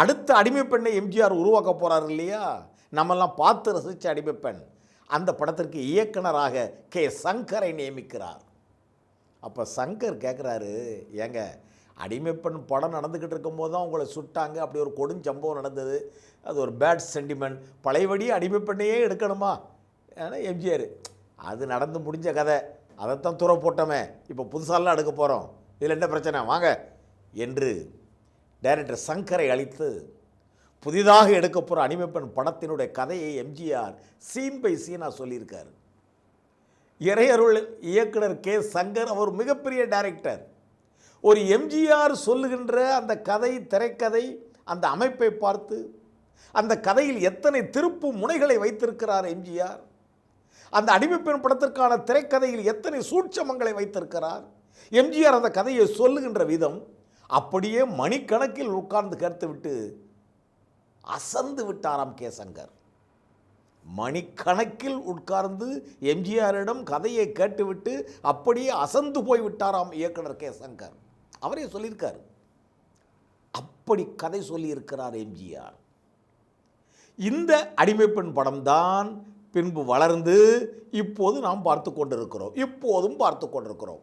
அடுத்த அடிமை பெண்ணை எம்ஜிஆர் உருவாக்க போகிறார் இல்லையா? நம்மெல்லாம் பார்த்து ரசித்த அடிமை பெண். அந்த படத்திற்கு இயக்குனராக கே. சங்கரை நியமிக்கிறார். அப்போ சங்கர் கேட்குறாரு ஏங்க அடிமைப்பெண் படம் நடந்துக்கிட்டு இருக்கும்போது தான் உங்களை சுட்டாங்க. அப்படி ஒரு கொடுஞ்சம்பவம் நடந்தது. அது ஒரு பேட் சென்டிமெண்ட் பழையபடி அடிமைப்பெண்ணையே எடுக்கணுமா? ஏன்னா எம்ஜிஆர் அது நடந்து முடிஞ்ச கதை. அதைத்தான் துறை போட்டோமே. இப்போ புதுசாலாம் எடுக்க போகிறோம் இதில் என்ன பிரச்சனை? வாங்க. என்று டைரக்டர் சங்கரை அழைத்து புதிதாக எடுக்க போகிற படத்தினுடைய கதையை எம்ஜிஆர் சீன் பை சீனாக சொல்லியிருக்கார். இறையருள் இயக்குனர் கே சங்கர் அவர் மிகப்பெரிய டைரக்டர் ஒரு எம்ஜிஆர் சொல்லுகின்ற அந்த கதை திரைக்கதை அந்த அமைப்பை பார்த்து அந்த கதையில் எத்தனை திருப்பு முனைகளை வைத்திருக்கிறார் எம்ஜிஆர்? அந்த அடிமைப்பெண் படத்திற்கான திரைக்கதையில் எத்தனை சூட்சமங்களை வைத்திருக்கிறார்? எம்ஜிஆர் அந்த கதையை சொல்லுகின்ற விதம் அப்படியே மணிக்கணக்கில் உட்கார்ந்து கேட்டுவிட்டு அசந்து விட்டாராம் கேசங்கர். மணிக்கணக்கில் உட்கார்ந்து எம்ஜிஆரிடம் கதையை கேட்டுவிட்டு அப்படியே அசந்து போய் விட்டாராம் இயக்குனர் கே சங்கர் அவரே சொல்லியிருக்கார். அப்படி கதை சொல்லியிருக்கிறார் எம்ஜிஆர். இந்த அடிமைப்பெண் படம்தான் பின்பு வளர்ந்து இப்போது நாம் பார்த்து கொண்டிருக்கிறோம். இப்போதும் பார்த்து கொண்டிருக்கிறோம்.